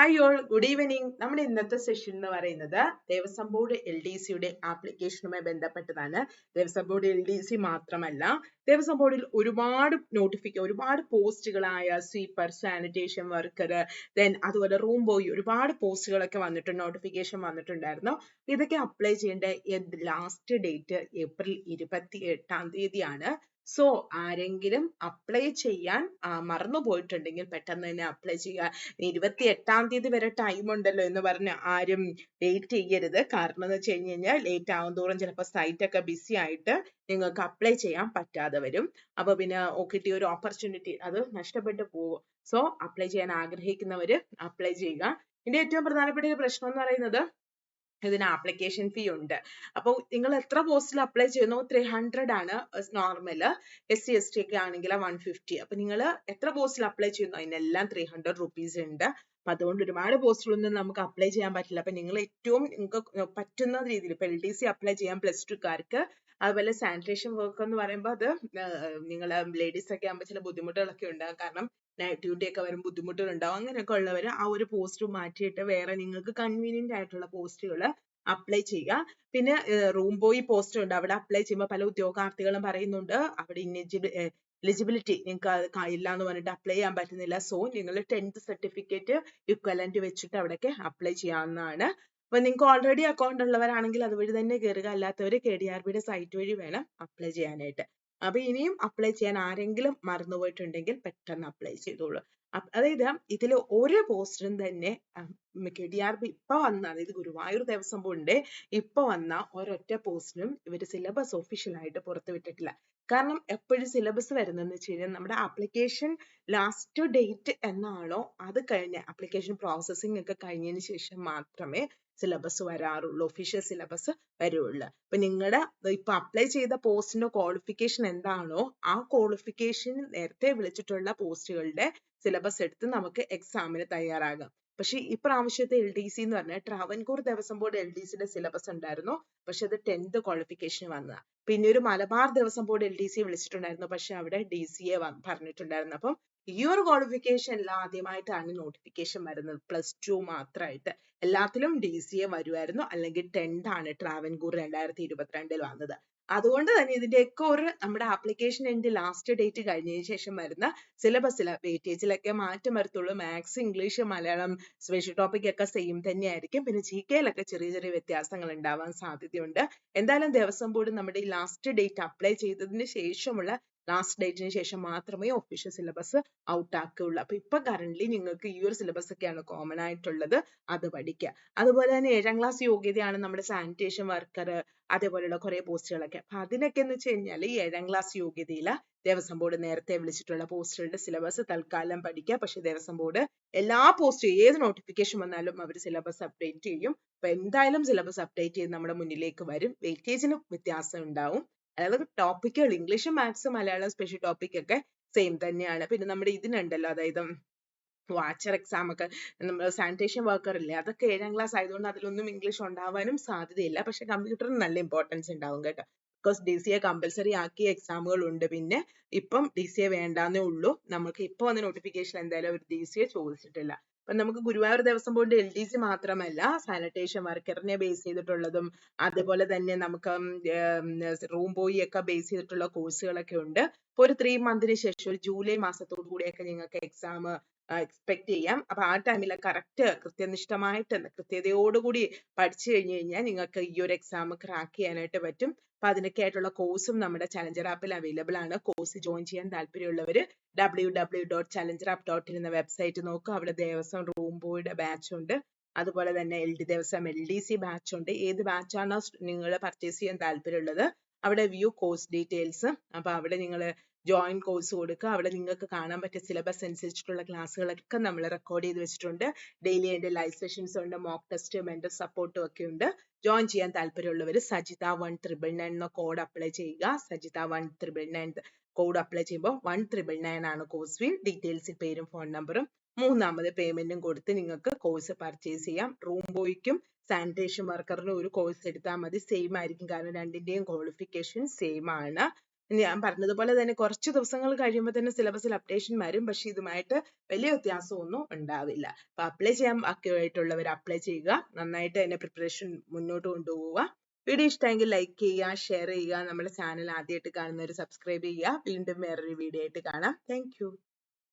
Hi all good evening നമ്മുടെ ഇന്നത്തെ session എന്ന് പറയുന്നത് ദേവസ്വം ബോർഡ് എൽ ഡി സിയുടെ ആപ്ലിക്കേഷനുമായി ബന്ധപ്പെട്ടതാണ്. Devaswom board L D C മാത്രമല്ല ദേവസ്വം ബോർഡിൽ ഒരുപാട് നോട്ടിഫിക്ക ഒരുപാട് പോസ്റ്റുകളായ സ്വീപ്പർ സാനിറ്റേഷൻ വർക്കർ ദെൻ അതുപോലെ റൂം ബോയ് ഒരുപാട് പോസ്റ്റുകളൊക്കെ വന്നിട്ടുണ്ട് നോട്ടിഫിക്കേഷൻ വന്നിട്ടുണ്ടായിരുന്നു. ഇതൊക്കെ അപ്ലൈ ചെയ്യേണ്ട ലാസ്റ്റ് ഡേറ്റ് ഏപ്രിൽ ഇരുപത്തി എട്ടാം തീയതിയാണ്. സോ ആരെങ്കിലും അപ്ലൈ ചെയ്യാൻ മറന്നു പോയിട്ടുണ്ടെങ്കിൽ പെട്ടെന്ന് തന്നെ അപ്ലൈ ചെയ്യുക. ഇരുപത്തി എട്ടാം തീയതി വരെ ടൈം ഉണ്ടല്ലോ എന്ന് പറഞ്ഞ് ആരും ലേറ്റ് ചെയ്യരുത്. കാരണം എന്ന് വെച്ച് കഴിഞ്ഞ് കഴിഞ്ഞാൽ ലേറ്റ് ആവും തോറും ചിലപ്പോൾ സൈറ്റ് ഒക്കെ ബിസി ആയിട്ട് നിങ്ങൾക്ക് അപ്ലൈ ചെയ്യാൻ പറ്റാതെ വരും. അപ്പൊ പിന്നെ കിട്ടിയ ഒരു ഓപ്പർച്യൂണിറ്റി അത് നഷ്ടപ്പെട്ടു പോകും. സോ അപ്ലൈ ചെയ്യാൻ ആഗ്രഹിക്കുന്നവര് അപ്ലൈ ചെയ്യുക. ഇതിന്റെ ഏറ്റവും പ്രധാനപ്പെട്ട ഒരു പ്രശ്നം എന്ന് പറയുന്നത് ഇതിന് ആപ്ലിക്കേഷൻ ഫീ ഉണ്ട്. അപ്പോൾ നിങ്ങൾ എത്ര പോസ്റ്റിൽ അപ്ലൈ ചെയ്യുന്നു? ത്രീ ഹൺഡ്രഡ് ആണ് normal S C S T ഒക്കെ ആണെങ്കിൽ വൺ ഫിഫ്റ്റി അപ്പൊ നിങ്ങൾ എത്ര പോസ്റ്റിൽ അപ്ലൈ ചെയ്യുന്നു? അതിനെല്ലാം ത്രീ ഹൺഡ്രഡ് റുപ്പീസ് ഉണ്ട്. അപ്പൊ അതുകൊണ്ട് ഒരുപാട് പോസ്റ്റുകളൊന്നും നമുക്ക് അപ്ലൈ ചെയ്യാൻ പറ്റില്ല. അപ്പൊ നിങ്ങൾ ഏറ്റവും നിങ്ങൾക്ക് പറ്റുന്ന രീതിയിൽ ഇപ്പൊ എൽ ഡി സി അപ്ലൈ ചെയ്യാൻ പ്ലസ് ടുക്കാർക്ക് അതുപോലെ സാനിറ്റേഷൻ വർക്ക് എന്ന് പറയുമ്പോൾ അത് നിങ്ങൾ ലേഡീസ് ഒക്കെ ആകുമ്പോൾ ചില ബുദ്ധിമുട്ടുകളൊക്കെ ഉണ്ടാകും. കാരണം ഡ്യൂട്ടി ഒക്കെ വരും ബുദ്ധിമുട്ടുകൾ ഉണ്ടാവും അങ്ങനെയൊക്കെ ഉള്ളവർ ആ ഒരു പോസ്റ്റ് മാറ്റിയിട്ട് വേറെ നിങ്ങൾക്ക് കൺവീനിയന്റ് ആയിട്ടുള്ള പോസ്റ്റുകൾ അപ്ലൈ ചെയ്യുക. പിന്നെ റൂം ബോയ് പോസ്റ്റ് ഉണ്ട്. അവിടെ അപ്ലൈ ചെയ്യുമ്പോൾ പല ഉദ്യോഗാർത്ഥികളും പറയുന്നുണ്ട് അവിടെ എലിജിബിലിറ്റി നിങ്ങൾക്ക് ഇല്ല എന്ന് പറഞ്ഞിട്ട് അപ്ലൈ ചെയ്യാൻ പറ്റുന്നില്ല. സോ നിങ്ങൾ ടെൻത്ത് സർട്ടിഫിക്കറ്റ് ഇക്വലന്റ് വെച്ചിട്ട് അവിടേക്ക് അപ്ലൈ ചെയ്യാവുന്നതാണ്. അപ്പൊ നിങ്ങൾക്ക് ഓൾറെഡി അക്കൗണ്ട് ഉള്ളവരാണെങ്കിൽ അതുവഴി തന്നെ കയറുക അല്ലാത്തവർ കെ ഡി ആർ ബിയുടെ സൈറ്റ് വഴി വേണം അപ്ലൈ ചെയ്യാനായിട്ട്. അപ്പൊ ഇനിയും അപ്ലൈ ചെയ്യാൻ ആരെങ്കിലും മറന്നുപോയിട്ടുണ്ടെങ്കിൽ പെട്ടെന്ന് അപ്ലൈ ചെയ്തോളൂ. അതായത് ഇതിൽ ഓരോ പോസ്റ്റിനും തന്നെ കെ ഡി ആർ ബി ഇപ്പൊ വന്ന അതായത് ഗുരുവായൂർ ദേവസ്വം ബോർഡിന്റെ ഇപ്പൊ വന്ന ഒരൊറ്റ പോസ്റ്റിനും ഇവർ സിലബസ് ഒഫീഷ്യൽ ആയിട്ട് പുറത്തുവിട്ടിട്ടില്ല. കാരണം എപ്പോഴും സിലബസ് വരുന്നതെന്ന് വെച്ച് കഴിഞ്ഞാൽ നമ്മുടെ ആപ്ലിക്കേഷൻ ലാസ്റ്റ് ഡേറ്റ് എന്നാണോ അത് കഴിഞ്ഞ് ആപ്ലിക്കേഷൻ പ്രോസസ്സിംഗ് ഒക്കെ കഴിഞ്ഞതിന് ശേഷം മാത്രമേ സിലബസ് വരാറുള്ളൂ ഒഫീഷ്യൽ സിലബസ് വരുള്ളൂ. അപ്പൊ നിങ്ങളുടെ ഇപ്പൊ അപ്ലൈ ചെയ്ത പോസ്റ്റിന്റെ ക്വാളിഫിക്കേഷൻ എന്താണോ ആ ക്വാളിഫിക്കേഷൻ നേരത്തെ വിളിച്ചിട്ടുള്ള പോസ്റ്റുകളുടെ സിലബസ് എടുത്ത് നമുക്ക് എക്സാമിന് തയ്യാറാകാം. പക്ഷെ ഇപ്രാവശ്യത്തെ എൽ ഡി സി എന്ന് പറഞ്ഞാൽ Travancore Devaswom board L D സിയുടെ സിലബസ് ഉണ്ടായിരുന്നു. പക്ഷെ അത് ടെൻത്ത് ക്വാളിഫിക്കേഷൻ വന്നതാണ് പിന്നെ ഒരു Malabar Devaswom board L D C വിളിച്ചിട്ടുണ്ടായിരുന്നു. പക്ഷെ അവിടെ ഡി സി എ പറഞ്ഞിട്ടുണ്ടായിരുന്നു. അപ്പം ഈ ഒരു ക്വാളിഫിക്കേഷനിൽ ആദ്യമായിട്ടാണ് നോട്ടിഫിക്കേഷൻ വരുന്നത്. പ്ലസ് ടു മാത്രമായിട്ട് എല്ലാത്തിലും ഡി സി എ വരുമായിരുന്നു അല്ലെങ്കിൽ ടെൻത്ത് ആണ് ട്രാവൻകൂർ രണ്ടായിരത്തി ഇരുപത്തിരണ്ടിൽ വന്നത്. അതുകൊണ്ട് തന്നെ ഇതിന്റെയൊക്കെ ഒരു നമ്മുടെ ആപ്ലിക്കേഷൻ എൻഡ് ലാസ്റ്റ് ഡേറ്റ് കഴിഞ്ഞതിന് ശേഷം വരുന്ന സിലബസിൽ വെയിറ്റേജിലൊക്കെ മാറ്റം വരത്തുള്ളൂ. Maths English Malayalam special topic ഒക്കെ സെയിം തന്നെയായിരിക്കും. പിന്നെ ജി കെയിലൊക്കെ ചെറിയ ചെറിയ വ്യത്യാസങ്ങൾ ഉണ്ടാവാൻ സാധ്യതയുണ്ട്. എന്തായാലും ദിവസം ബോർഡ് നമ്മുടെ ഈ ലാസ്റ്റ് ഡേറ്റ് അപ്ലൈ ചെയ്തതിന് ശേഷമുള്ള ലാസ്റ്റ് ഡേറ്റിന് ശേഷം മാത്രമേ ഒഫീഷ്യൽ സിലബസ് ഔട്ട് ആക്കുകയുള്ളൂ. അപ്പൊ ഇപ്പൊ കറന്റ് നിങ്ങൾക്ക് ഈ ഒരു സിലബസ് ഒക്കെയാണ് കോമൺ ആയിട്ടുള്ളത്. അത് പഠിക്കുക അതുപോലെ തന്നെ ഏഴാം ക്ലാസ് യോഗ്യതയാണ് നമ്മുടെ സാനിറ്റേഷൻ വർക്കർ അതേപോലെയുള്ള കുറെ പോസ്റ്റുകളൊക്കെ അപ്പൊ അതിനൊക്കെ എന്ന് വെച്ച് കഴിഞ്ഞാൽ ഈ ഏഴാം ക്ലാസ് യോഗ്യതയില ദേവസ്വം ബോർഡ് നേരത്തെ വിളിച്ചിട്ടുള്ള പോസ്റ്റുകളുടെ സിലബസ് തൽക്കാലം പഠിക്കുക പക്ഷെ ദേവസ്വം ബോർഡ് എല്ലാ പോസ്റ്റും ഏത് നോട്ടിഫിക്കേഷൻ വന്നാലും അവർ സിലബസ് അപ്ഡേറ്റ് ചെയ്യും. അപ്പൊ എന്തായാലും സിലബസ് അപ്ഡേറ്റ് ചെയ്ത് നമ്മുടെ മുന്നിലേക്ക് വരും. വെയിറ്റേജിന് വ്യത്യാസം ഉണ്ടാവും. അതായത് ടോപ്പിക്കുകൾ English maths Malayalam special topic ഒക്കെ സെയിം തന്നെയാണ്. പിന്നെ നമ്മുടെ ഇതിനുണ്ടല്ലോ അതായത് വാച്ചർ എക്സാം ഒക്കെ നമ്മൾ സാനിറ്റേഷൻ വർക്കർ ഇല്ലേ അതൊക്കെ ഏഴാം ക്ലാസ് ആയതുകൊണ്ട് അതിലൊന്നും ഇംഗ്ലീഷ് ഉണ്ടാവാനും സാധ്യതയില്ല. പക്ഷെ കമ്പ്യൂട്ടറിന് നല്ല ഇമ്പോർട്ടൻസ് ഉണ്ടാവും കേട്ടോ. Because D C A compulsory ആക്കിയ എക്സാമുകൾ ഉണ്ട് പിന്നെ ഇപ്പം ഡി സി എ വേണ്ടാന്നേ ഉള്ളൂ. നമുക്ക് ഇപ്പൊ വന്ന നോട്ടിഫിക്കേഷൻ എന്തായാലും അവർ ഡി സി എ ചോദിച്ചിട്ടില്ല. അപ്പൊ നമുക്ക് Guruvayur Devaswom board L D C മാത്രമല്ല സാനിറ്റേഷൻ വർക്കറിനെ ബേസ് ചെയ്തിട്ടുള്ളതും അതുപോലെ തന്നെ നമുക്ക് റൂം ബോയ് ഒക്കെ ബേസ് ചെയ്തിട്ടുള്ള കോഴ്സുകളൊക്കെ ഉണ്ട്. ഇപ്പൊ ഒരു ത്രീ മന്തിന് ശേഷം ഒരു ജൂലൈ മാസത്തോടു കൂടിയൊക്കെ നിങ്ങൾക്ക് എക്സാം എക്സ്പെക്ട് ചെയ്യാം. അപ്പൊ ആ ടൈമിൽ കറക്റ്റ് കൃത്യനിഷ്ഠമായിട്ട് കൃത്യതയോടുകൂടി പഠിച്ചു കഴിഞ്ഞു കഴിഞ്ഞാൽ നിങ്ങൾക്ക് ഈ ഒരു എക്സാം ക്രാക്ക് ചെയ്യാനായിട്ട് പറ്റും. അപ്പൊ അതിനൊക്കെ ആയിട്ടുള്ള കോഴ്സും നമ്മുടെ ചലഞ്ചർ ആപ്പിൽ അവൈലബിൾ ആണ്. കോഴ്സ് ജോയിൻ ചെയ്യാൻ താല്പര്യമുള്ളവർ W W dot challenger app dot in എന്ന വെബ്സൈറ്റ് നോക്കുക. അവിടെ ദേവസ്വം റൂം ബോയുടെ ബാച്ച് ഉണ്ട്. അതുപോലെ തന്നെ L D Devaswom L D C batch ഉണ്ട്. ഏത് ബാച്ചാണോ നിങ്ങൾ പർച്ചേസ് ചെയ്യാൻ താല്പര്യമുള്ളത് അവിടെ വ്യൂ കോഴ്സ് ഡീറ്റെയിൽസ്. അപ്പോൾ അവിടെ നിങ്ങൾ ജോയിൻ കോഴ്സ് കൊടുക്കുക അവിടെ നിങ്ങൾക്ക് കാണാൻ പറ്റിയ സിലബസ് അനുസരിച്ചിട്ടുള്ള ക്ലാസ്സുകളൊക്കെ നമ്മൾ റെക്കോർഡ് ചെയ്ത് വെച്ചിട്ടുണ്ട്. ഡെയിലി അതിന്റെ ലൈവ് സെഷൻസ് ഉണ്ട് മോക്ക് ടെസ്റ്റ് മെന്റർ സപ്പോർട്ടും ഒക്കെ ഉണ്ട്. ജോയിൻ ചെയ്യാൻ താല്പര്യമുള്ളവർ സജിത വൺ ത്രിബിൾ നയൻ എന്ന കോഡ് അപ്ലൈ ചെയ്യുക. Sajitha one triple nine code apply ചെയ്യുമ്പോൾ വൺ ത്രിബിൾ നയൻ ആണ് കോഴ്സ് ഫീ ഡീറ്റെയിൽസ് പേരും ഫോൺ നമ്പറും മൂന്നാമത് പേയ്മെന്റും കൊടുത്ത് നിങ്ങൾക്ക് കോഴ്സ് പർച്ചേസ് ചെയ്യാം. റൂം ബോയ്ക്കും സാനിറ്റേഷൻ വർക്കറിനും ഒരു കോഴ്സ് എടുത്താൽ മതി. സെയിം ആയിരിക്കും. കാരണം രണ്ടിന്റെയും ക്വാളിഫിക്കേഷൻ സെയിം ആണ്. ഞാൻ പറഞ്ഞതുപോലെ തന്നെ കുറച്ച് ദിവസങ്ങൾ കഴിയുമ്പോൾ തന്നെ സിലബസിൽ അപ്ഡേഷൻ വരും. പക്ഷെ ഇതുമായിട്ട് വലിയ വ്യത്യാസമൊന്നും ഉണ്ടാവില്ല. അപ്പൊ അപ്ലൈ ചെയ്യാൻ ബാക്കിയായിട്ടുള്ളവർ അപ്ലൈ ചെയ്യുക. നന്നായിട്ട് തന്നെ പ്രിപ്പറേഷൻ മുന്നോട്ട് കൊണ്ടുപോവുക. വീഡിയോ ഇഷ്ടമെങ്കിൽ ലൈക്ക് ചെയ്യുക ഷെയർ ചെയ്യുക. നമ്മുടെ ചാനൽ ആദ്യമായിട്ട് കാണുന്നവർ സബ്സ്ക്രൈബ് ചെയ്യുക. വീണ്ടും വേറൊരു വീഡിയോ ആയിട്ട് കാണാം. താങ്ക്